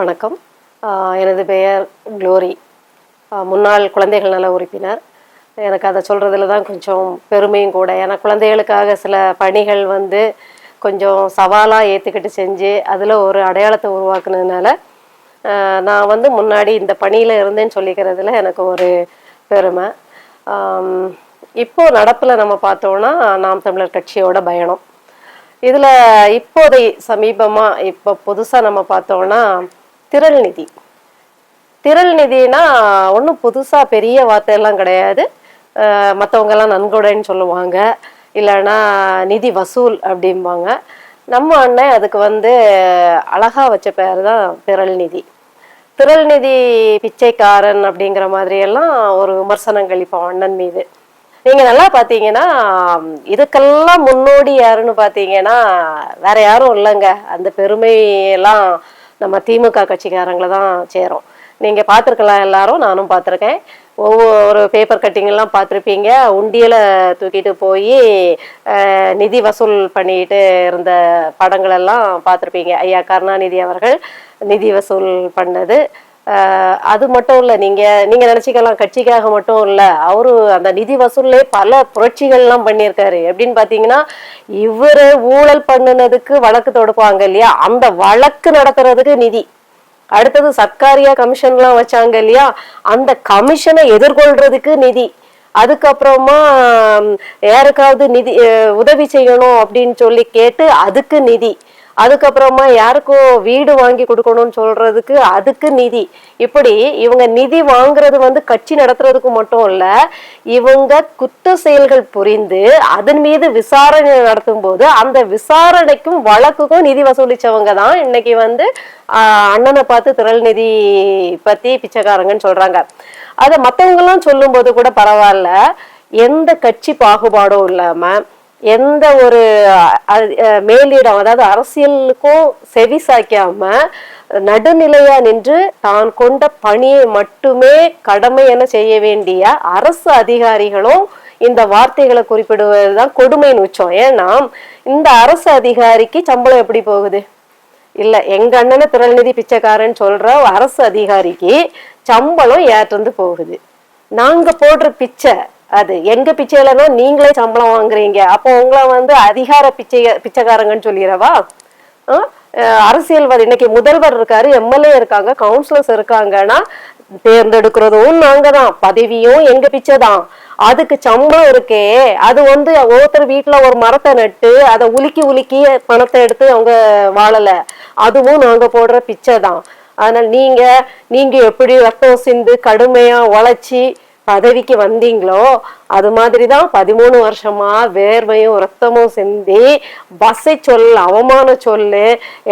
வணக்கம். எனது பெயர் க்ளோரி. முன்னாள் குழந்தைகள் நல உறுப்பினர். எனக்கு அதை சொல்கிறதுல தான் கொஞ்சம் பெருமையும் கூட. ஏன்னா குழந்தைகளுக்காக சில பணிகள் வந்து கொஞ்சம் சவாலாக ஏற்றுக்கிட்டு செஞ்சு அதில் ஒரு அடையாளத்தை உருவாக்குனதுனால நான் வந்து முன்னாடி இந்த பணியில் இருந்தேன்னு சொல்லிக்கிறதுல எனக்கு ஒரு பெருமை. இப்போது நடப்பில் நம்ம பார்த்தோன்னா நாம் தமிழர் கட்சியோட பயணம். இதில் இப்போதை சமீபமாக இப்போ புதுசாக நம்ம பார்த்தோன்னா திரள் நிதி. திரள் நிதினா ஒன்றும் புதுசாக பெரிய வார்த்தையெல்லாம் கிடையாது. மற்றவங்கெல்லாம் நன்கொடைன்னு சொல்லுவாங்க. இல்லைன்னா நிதி வசூல் அப்படிம்பாங்க. நம்ம அண்ணன் அதுக்கு வந்து அழகாக வச்ச பேர் தான் திரள் நிதி. திரள் நிதி பிச்சைக்காரன் அப்படிங்கிற மாதிரியெல்லாம் ஒரு விமர்சனங்கள் இப்போ அண்ணன் மீது. நீங்கள் நல்லா பார்த்தீங்கன்னா இதுக்கெல்லாம் முன்னோடி யாருன்னு பார்த்தீங்கன்னா வேற யாரும் இல்லைங்க. அந்த பெருமையெல்லாம் நம்ம திமுக கட்சிக்காரங்கள தான் சேரும். நீங்கள் பார்த்துருக்கலாம் எல்லாரும் நானும் பார்த்துருக்கேன். ஒவ்வொரு பேப்பர் கட்டிங்கெல்லாம் பார்த்துருப்பீங்க. உண்டியலை தூக்கிட்டு போய் நிதி வசூல் பண்ணிட்டு இருந்த படங்களெல்லாம் பார்த்துருப்பீங்க. ஐயா கருணாநிதி அவர்கள் நிதி வசூல் பண்ணது. அது மட்டும் இல்லை. நீங்கள் நீங்கள் நினச்சிக்கலாம் கட்சிக்காக மட்டும் இல்லை. அவரு அந்த நிதி வசூல்லே பல புரட்சிகள்லாம் பண்ணியிருக்காரு. எப்படின்னு பார்த்தீங்கன்னா இவர் ஊழல் பண்ணுனதுக்கு வழக்கு தொடுப்பாங்க இல்லையா? அந்த வழக்கு நடத்துறதுக்கு நிதி. அடுத்தது சர்க்காரியா கமிஷன்லாம் வச்சாங்க இல்லையா? அந்த கமிஷனை எதிர்கொள்றதுக்கு நிதி. அதுக்கப்புறமா யாருக்காவது நிதி உதவி செய்யணும் அப்படின்னு சொல்லி கேட்டு அதுக்கு நிதி. அதுக்கப்புறமா யாருக்கும் வீடு வாங்கி கொடுக்கணும்னு சொல்றதுக்கு அதுக்கு நிதி. இப்படி இவங்க நிதி வாங்குறது வந்து கட்சி நடத்துறதுக்கு மட்டும் இல்ல இவங்க குத்த செயல்கள் புரிந்து அதன் மீது விசாரணை நடத்தும் போது அந்த விசாரணைக்கும் வழக்குக்கும் நிதி வசூலிச்சவங்க தான் இன்னைக்கு வந்து அண்ணனை பார்த்து திரள் நிதி பத்தி பிச்சைக்காரங்கன்னு சொல்றாங்க. அதை மற்றவங்கெல்லாம் சொல்லும்போது கூட பரவாயில்ல எந்த கட்சி பாகுபாடும் இல்லாம எந்த ஒரு மேலிடம் அதாவது அரசியலுக்கும் செவி சாய்க்காம நடுநிலையா நின்று தான் கொண்ட பணியை மட்டுமே கடமை என செய்ய வேண்டிய அரசு அதிகாரிகளும் இந்த வார்த்தைகளை குறிப்பிடுவதுதான் கொடுமைன்னு உச்சம் ஏன்னா இந்த அரசு அதிகாரிக்கு சம்பளம் எப்படி போகுது? இல்ல எங்க அண்ணனை திரள்நிதி பிச்சைக்காரன் சொல்ற அரசு அதிகாரிக்கு சம்பளம் ஏற்றிருந்து போகுது. நாங்க போடுற பிச்சை அது எங்க பிச்சையில நீங்களே சம்பளம் வாங்குறீங்க. அப்போ உங்களை வந்து அதிகார பிச்சை பிச்சைக்காரங்கன்னு சொல்லிடவா ஆ? அரசியல்வாதி. இன்னைக்கு முதல்வர் இருக்காரு எம்எல்ஏ இருக்காங்க கவுன்சிலர்ஸ் இருக்காங்கன்னா தேர்ந்தெடுக்கிறதும் நாங்க தான் பதவியும் எங்க பிச்சை தான். அதுக்கு சம்பளம் இருக்கே. அது வந்து ஒவ்வொருத்தர் வீட்டுல ஒரு மரத்தை நட்டு அதை உலுக்கி உலுக்கி பணத்தை எடுத்து அவங்க வாழல. அதுவும் நாங்க போடுற பிச்சை தான். அதனால நீங்க நீங்க எப்படி ரத்தம் சிந்து கடுமையா உழைச்சி பதவிக்கு வந்தீங்களோ அது மாதிரி தான் பதிமூணு வருஷமா வேர்வையும் ரத்தமும் சிந்தி பஸ்ஸை சொல் அவமான சொல்லு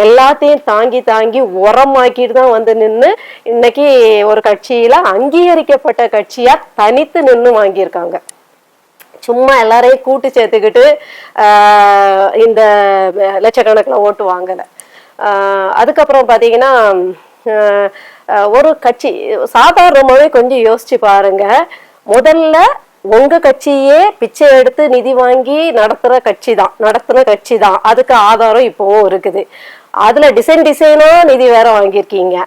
எல்லாத்தையும் தாங்கி தாங்கி உரமாக்கிட்டு தான் வந்து நின்று இன்னைக்கு ஒரு கட்சியில அங்கீகரிக்கப்பட்ட கட்சியா தனித்து நின்று வாங்கியிருக்காங்க. சும்மா எல்லாரையும் கூட்டு சேர்த்துக்கிட்டு இந்த லட்சக்கணக்கில் ஓட்டு வாங்கலை. அதுக்கப்புறம் பார்த்தீங்கன்னா ஒரு கட்சி சாதாரணமாகவே கொஞ்சம் யோசிச்சு பாருங்க. முதல்ல உங்க கட்சியே பிச்சை எடுத்து நிதி வாங்கி நடத்துற கட்சி தான் நடத்துன கட்சி தான் அதுக்கு ஆதாரம் இப்போவும் இருக்குது. அதுல டிசைன் டிசைனா நிதி வேற வாங்கியிருக்கீங்க.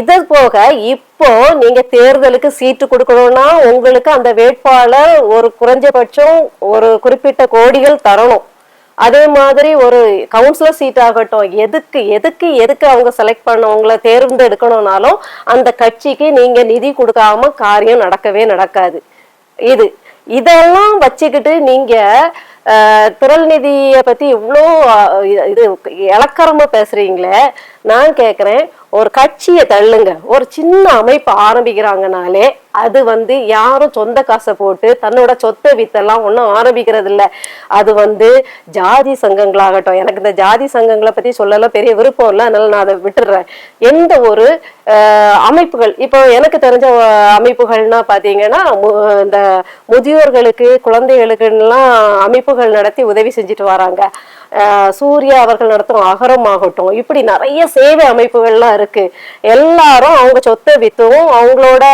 இது போக இப்போ நீங்க தேர்தலுக்கு சீட்டு கொடுக்கணும்னா உங்களுக்கு அந்த வேட்பாளர் ஒரு குறைஞ்சபட்சம் ஒரு குறிப்பிட்ட கோடிகள் தரணும். அதே மாதிரி ஒரு கவுன்சிலர் சீட் ஆகட்டும் எதுக்கு எதுக்கு எதுக்கு அவங்க செலக்ட் பண்ணவங்கள தேர்ந்தெடுக்கணும்னாலும் அந்த கட்சிக்கு நீங்க நிதி கொடுக்காம காரியம் நடக்கவே நடக்காது. இது இதெல்லாம் வச்சுக்கிட்டு நீங்க அஹ், திரள் பத்தி இவ்வளோ இது இலக்கரமா பேசுறீங்களே நான் கேக்குறேன் ஒரு கட்சியை தள்ளுங்க. ஒரு சின்ன அமைப்பு ஆரம்பிக்கிறாங்கனாலே அது வந்து யாரும் சொந்த காசை போட்டு தன்னோட சொத்தை வித்தெல்லாம் ஒன்றும் ஆரம்பிக்கிறது இல்லை அது வந்து ஜாதி சங்கங்களாகட்டும். எனக்கு இந்த ஜாதி சங்கங்களை பற்றி சொல்லலாம் பெரிய விருப்பம் இல்லை. அதனால நான் அதை விட்டுடுறேன். எந்த ஒரு அமைப்புகள் இப்போ எனக்கு தெரிஞ்ச அமைப்புகள்னா பார்த்தீங்கன்னா மு- இந்த முதியோர்களுக்கு குழந்தைகளுக்குலாம் அமைப்புகள் நடத்தி உதவி செஞ்சுட்டு வராங்க. சூர்யா அவர்கள் நடத்தும் அகரம் ஆகட்டும் இப்படி நிறைய சேவை அமைப்புகள்லாம் இருக்கு. எல்லாரும் அவங்க சொத்தை வித்தும் அவங்களோட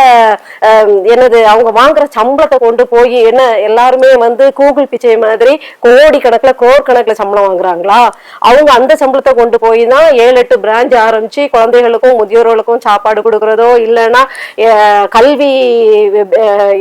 என்னது அவங்க வாங்குற சம்பளத்தை கொண்டு போய் என்ன எல்லாருமே வந்து கூகுள் பிச்சை மாதிரி கோடி கணக்குல கோர் கணக்குல சம்பளம் வாங்குறாங்களா? அவங்க அந்த சம்பளத்தை கொண்டு போய் தான் ஏழு எட்டு பிரான்ச் ஆரம்பிச்சு குழந்தைகளுக்கும் முதியோர்களுக்கும் சாப்பாடு கொடுக்கறதோ இல்லைன்னா கல்வி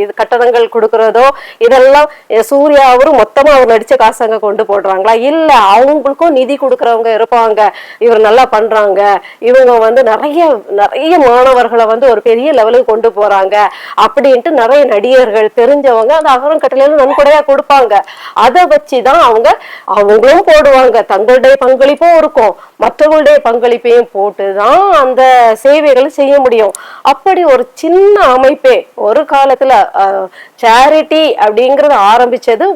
இது கட்டணங்கள் கொடுக்கறதோ இதெல்லாம் சூர்யா அவரும் மொத்தமா அவர் நடிச்ச காசு அங்க கொண்டு போடுறாங்களா? இல்ல அவங்களுக்கும் நிதி கொடுக்கறவங்க இருப்பாங்க. இவர் நல்லா பண்றாங்க. இவங்க வந்து நிறைய நிறைய மாணவர்களை வந்து ஒரு பெரிய லெவலுக்கு கொண்டு போறாங்க. அப்படின்ட்டு நிறைய நடிகர்கள் தெரிஞ்சவங்க அந்த அகரம் கட்டளையில நன்கொடையா கொடுப்பாங்க. அதை வச்சுதான் அவங்க அவங்களும் போடுவாங்க. தங்களுடைய பங்களிப்பும் இருக்கும். மற்றவங்களுடைய பங்களிப்பையும் போட்டுதான் அந்த சேவைகளை செய்ய முடியும். அப்படி ஒரு சின்ன அமைப்பே ஒரு காலத்துல சேரிட்டி அப்படிங்கறது ஆரம்பிச்சது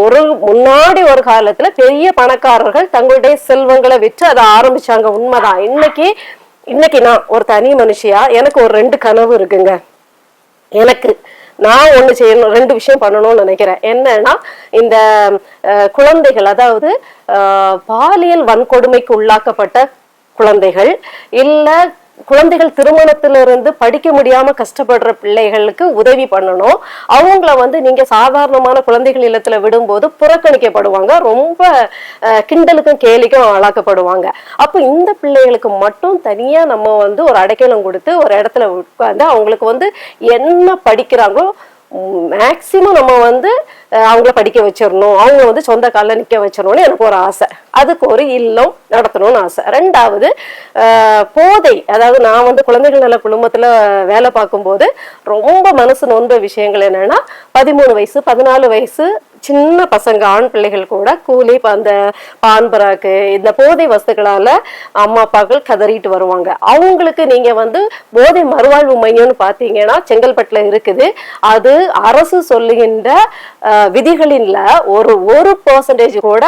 ஒரு முன்னாடி ஒரு காலத்துல பெரிய பணக்காரர்கள் தங்களுடைய செல்வங்களை விற்று அதை ஆரம்பிச்சாங்க. உண்மைதான். இன்னைக்கு இன்னைக்கு நான் ஒரு தனி மனுஷியா? எனக்கு ஒரு ரெண்டு கனவு இருக்குங்க. எனக்கு நான் ஒன்று செய்யணும் ரெண்டு விஷயம் பண்ணணும்னு நினைக்கிறேன். என்னன்னா இந்த குழந்தைகள் அதாவது பாலியல் வன்கொடுமைக்கு உள்ளாக்கப்பட்ட குழந்தைகள் இல்லை குழந்தைகள் திருமணத்திலிருந்து படிக்க முடியாம கஷ்டப்படுற பிள்ளைகளுக்கு உதவி பண்ணணும். அவங்கள வந்து நீங்க சாதாரணமான குழந்தைகள் இல்லத்துல விடும்போது புறக்கணிக்கப்படுவாங்க. ரொம்ப கிண்டலுக்கும் கேலிக்கும் ஆளாக்கப்படுவாங்க. அப்போ இந்த பிள்ளைகளுக்கு மட்டும் தனியா நம்ம வந்து ஒரு அடைக்கலம் கொடுத்து ஒரு இடத்துல உட்கார்ந்து அவங்களுக்கு வந்து என்ன படிக்கிறாங்களோ மேக்சிமம் நம்ம வந்து அவங்கள படிக்க வச்சிடணும். அவங்க வந்து சொந்த காலில் நிற்க வச்சிடணும்னு எனக்கு ஒரு ஆசை. அதுக்கு ஒரு இல்லம் நடத்தணும்னு ஆசை. ரெண்டாவது போதை. அதாவது நான் வந்து குழந்தைகள் நல்ல குடும்பத்தில் வேலை பார்க்கும்போது ரொம்ப மனசு நொந்த விஷயங்கள் என்னென்னா பதிமூணு வயசு பதினாலு வயசு சின்ன பசங்க ஆண் பிள்ளைகள் கூட கூலி அந்த பான் பராக்கு இந்த போதை வஸ்துக்களால அம்மா அப்பாக்கள் கதறிட்டு வருவாங்க. அவங்களுக்கு நீங்க வந்து போதை மறுவாழ்வு மையம்னு பாத்தீங்கன்னா செங்கல்பட்டுல இருக்குது. அது அரசு சொல்லுகின்ற அஹ், விதிகளின்ல ஒரு ஒரு பர்சன்டேஜ் கூட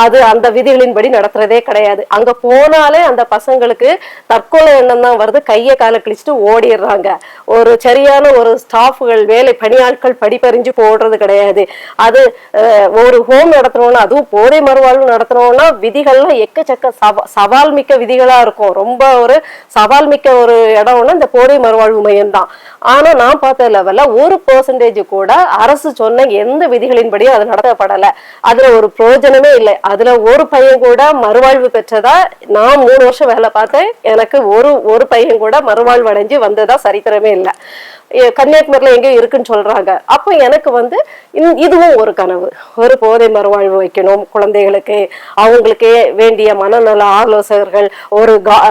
அது அந்த விதிகளின்படி நடத்துறதே கிடையாது. அங்க போனாலே அந்த பசங்களுக்கு தற்கொலை எண்ணம் தான் வருது. கையை காலை கிழிச்சிட்டு ஓடிடுறாங்க. ஒரு சரியான ஒரு ஸ்டாஃப்கள் வேலை பணியாட்கள் படிப்பறிஞ்சு போடுறது கிடையாது. அது ஒரு ஹோம் நடத்தணும்னா அதுவும் போதை மறுவாழ்வு நடத்தணும்னா விதிகள்லாம் எக்கச்சக்க சவா சவால் மிக்க விதிகளா இருக்கும். ரொம்ப ஒரு சவால் மிக்க ஒரு இடம்னா இந்த போதை மறுவாழ்வு மையம் தான் ஆனா நான் பார்த்த லெவல்ல ஒரு பெர்சன்டேஜ் கூட அரசு சொன்ன எந்த விதிகளின்படியும் அது நடத்தப்படல. அதுல ஒரு பிரயோஜனமே இல்லை. அதுல ஒரு பையன் கூட மறுவாழ்வு பெற்றதா நான் மூணு வருஷம் வேலை பார்த்தேன். எனக்கு ஒரு ஒரு பையன் கூட மறுவாழ்வு அடைஞ்சு வந்ததா சரித்திரமே இல்லை. கன்னியாகுமரியில் எங்கேயோ இருக்குன்னு சொல்கிறாங்க அப்போ எனக்கு வந்து இதுவும் ஒரு கனவு. ஒரு போதை மறுவாழ்வு வைக்கணும் குழந்தைகளுக்கு அவங்களுக்கு வேண்டிய மனநல ஆலோசகர்கள் ஒரு கா-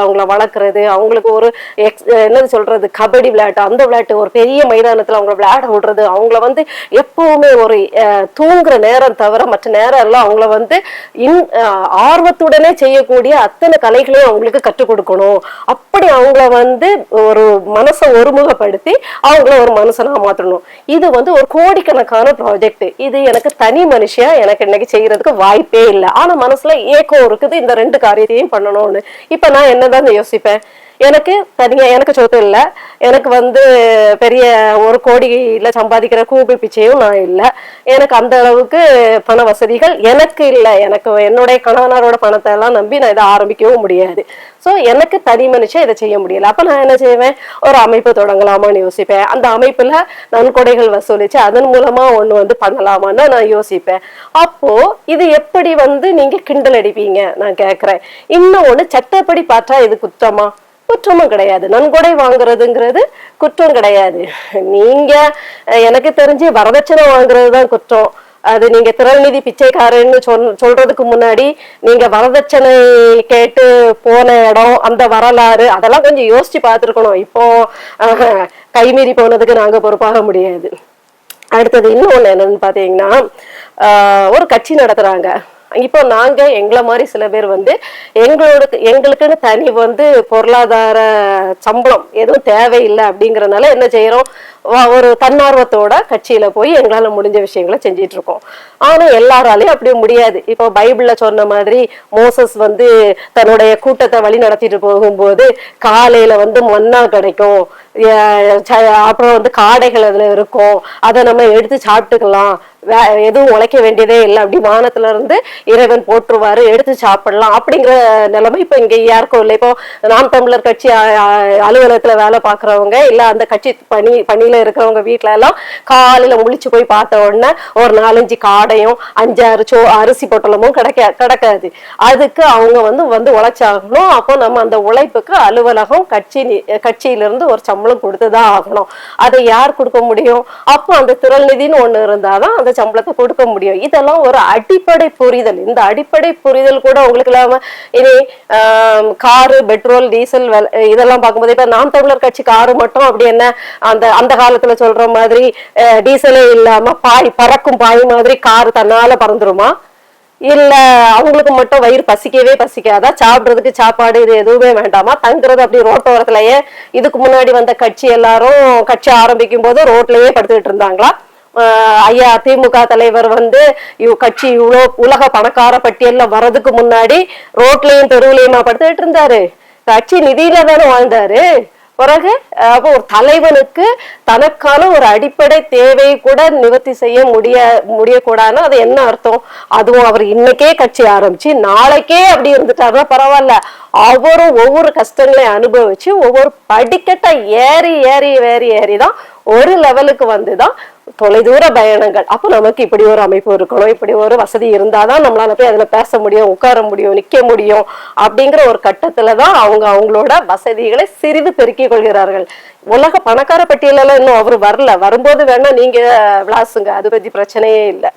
அவங்கள வளர்க்குறது அவங்களுக்கு ஒரு எக்ஸ் என்னது சொல்கிறது கபடி விளையாட்டு அந்த விளையாட்டு ஒரு பெரிய மைதானத்தில் அவங்கள விளையாட விடுறது அவங்கள வந்து எப்பவுமே ஒரு தூங்குற நேரம் தவிர மற்ற நேரம் எல்லாம் அவங்கள வந்து இன் ஆர்வத்துடனே செய்யக்கூடிய அத்தனை கலைகளையும் அவங்களுக்கு கற்றுக் கொடுக்கணும். அப்படி அவங்கள வந்து ஒரு மனசை உபயோகப்படுத்தி அவங்கள ஒரு மனுஷனா மாற்றணும் இது வந்து ஒரு கோடிக்கணக்கான ப்ராஜெக்ட் இது எனக்கு தனி மனுஷியா எனக்கு இன்னைக்கு செய்யறதுக்கு வாய்ப்பே இல்லை. ஆனா மனசுல ஏக்கம் இருக்குது இந்த ரெண்டு காரியத்தையும் பண்ணணும்னு. இப்ப நான் என்னதான் யோசிப்பேன்? எனக்கு தனியா எனக்கு சொத்து இல்லை. எனக்கு வந்து பெரிய ஒரு கோடியில சம்பாதிக்கிற கூகுள் பிச்சையும் நான் இல்லை. எனக்கு அந்த அளவுக்கு பண வசதிகள் எனக்கு இல்லை. எனக்கு என்னுடைய கணவனரோட பணத்தை எல்லாம் நம்பி நான் இதை ஆரம்பிக்கவும் முடியாது. ஸோ எனக்கு தனி மனுஷன் இதை செய்ய முடியல. அப்ப நான் என்ன செய்வேன்? ஒரு அமைப்பு தொடங்கலாமான்னு யோசிப்பேன். அந்த அமைப்புல நன்கொடைகள் வசூலிச்சு அதன் மூலமா ஒண்ணு வந்து பண்ணலாமான்னு நான் யோசிப்பேன். அப்போ இது எப்படி வந்து நீங்க கிண்டல் அடிப்பீங்க? நான் கேக்குறேன். இன்னும் ஒண்ணு சட்டப்படி பார்த்தா இது குத்தமா? குற்றமும் கிடையாது. நன்கொடை வாங்குறதுங்கிறது குற்றம் கிடையாது. நீங்க எனக்கு தெரிஞ்சு வரதட்சணை வாங்குறது தான் குற்றம். அது நீங்க திறநிதி பிச்சைக்காரன்னு சொல் சொல்றதுக்கு முன்னாடி நீங்க வரதட்சணை கேட்டு போன இடம் அந்த வரலாறு அதெல்லாம் கொஞ்சம் யோசிச்சு பார்த்துருக்கணும். இப்போ கைமீறி போனதுக்கு நாங்க பொறுப்பாக முடியாது. அடுத்தது இன்னொன்று என்னன்னு பார்த்தீங்கன்னா ஒரு கட்சி நடத்துறாங்க. இப்போ நாங்க எங்களை மாதிரி சில பேர் வந்து எங்களோட எங்களுக்குன்னு தனி வந்து பொருளாதார சம்பளம் எதுவும் தேவையில்லை அப்படிங்கறதுனால என்ன செய்யறோம்? ஒரு தன்னார்வத்தோட கட்சியில போய் எங்களால முடிஞ்ச விஷயங்களை செஞ்சிட்டு இருக்கோம். ஆனா எல்லாராலையும் அப்படி முடியாது. இப்போ பைபிள்ல சொன்ன மாதிரி மோசஸ் வந்து தன்னுடைய கூட்டத்தை வழி நடத்திட்டு போகும்போது காலையில வந்து மண்ணா கிடைக்கும். ச- அப்புறம் வந்து காடைகள் அதுல இருக்கும். அதை நம்ம எடுத்து சாப்பிட்டுக்கலாம். எதுவும் உழைக்க வேண்டியதே இல்லை. அப்படி வானத்துல இருந்து இறைவன் போட்டுருவாரு எடுத்து சாப்பிடலாம் அப்படிங்கிற நிலைமை இப்ப இங்க யாருக்கும் இல்லை. இப்போ நாம் தமிழர் கட்சி அலுவலகத்துல வேலை பார்க்குறவங்க இல்ல அந்த கட்சி பணி பணியில இருக்கிறவங்க வீட்ல எல்லாம் காலையில முழிச்சு போய் பார்த்த உடனே ஒரு நாலஞ்சு காடையும் அஞ்சாறு சோ அரிசி பொட்டலமும் கிடைக்க கிடைக்காது. அதுக்கு அவங்க வந்து வந்து உழைச்சாகணும். அப்போ நம்ம அந்த உழைப்புக்கு அலுவலகம் கட்சி கட்சியிலிருந்து ஒரு சம்பளம் கொடுத்துதான் ஆகணும். அதை யார் கொடுக்க முடியும்? அப்போ அந்த திரள் ஒன்று ஒண்ணு இருந்தாதான் அந்த சம்பளத்தை கொடுக்க முடியும். இதெல்லாம் ஒரு அடிப்படை புரிதல். இந்த அடிப்படை புரிதல் கூட உங்களுக்கு இல்லாம இனி காரு பெட்ரோல் டீசல் இதெல்லாம் பார்க்கும்போது இப்ப நாம் தமிழர் கட்சி காரு மட்டும் அப்படி என்ன அந்த அந்த காலத்துல சொல்ற மாதிரி டீசலே இல்லாம பாய் பறக்கும் பாய் மாதிரி காரு தன்னால பறந்துருமா? இல்ல அவங்களுக்கு மட்டும் வயிறு பசிக்கவே பசிக்காதா? சாப்பிடுறதுக்கு சாப்பாடு இது எதுவுமே வேண்டாமா? தங்குறது அப்படி ரோட்டோரத்துலயே இதுக்கு முன்னாடி வந்த கட்சி எல்லாரும் கட்சி ஆரம்பிக்கும் போது ரோட்லயே படுத்துக்கிட்டு இருந்தாங்களா? ஐயா திமுக தலைவர் வந்து இவ் கட்சி இவ்வளோ உலக பணக்கார பட்டியல்ல வர்றதுக்கு முன்னாடி ரோட்லயும் தெருவுலையுமா படுத்துட்டு இருந்தாரு? கட்சி நிதியில தானே வாழ்ந்தாரு. பிறகு அப்போ ஒரு தலைவனுக்கு தனக்கான ஒரு அடிப்படை தேவையை கூட நிவர்த்தி செய்ய முடிய முடியக்கூடாதுன்னா அது என்ன அர்த்தம்? அதுவும் அவர் இன்னைக்கே கட்சி ஆரம்பிச்சு நாளைக்கே அப்படி இருந்துட்டாருன்னா பரவாயில்ல. அவரும் ஒவ்வொரு கஷ்டங்களையும் அனுபவிச்சு ஒவ்வொரு படிக்கட்டை ஏறி ஏறி ஏறி ஏறி தான் ஒரு லெவலுக்கு வந்து தான் தொலைதூர பயணங்கள். அப்போ நமக்கு இப்படி ஒரு அமைப்பு இருக்கணும். இப்படி ஒரு வசதி இருந்தாதான் நம்மளால போய் அதில் பேச முடியும் உட்கார முடியும் நிற்க முடியும் அப்படிங்கிற ஒரு கட்டத்தில் தான் அவங்க அவங்களோட வசதிகளை சிறிது பெருக்கிக் கொள்கிறார்கள். உலக பணக்கார பட்டியலெல்லாம் இன்னும் அவர் வரல. வரும்போது வேணா நீங்க விளாசுங்க. அது பத்தி பிரச்சனையே இல்லை.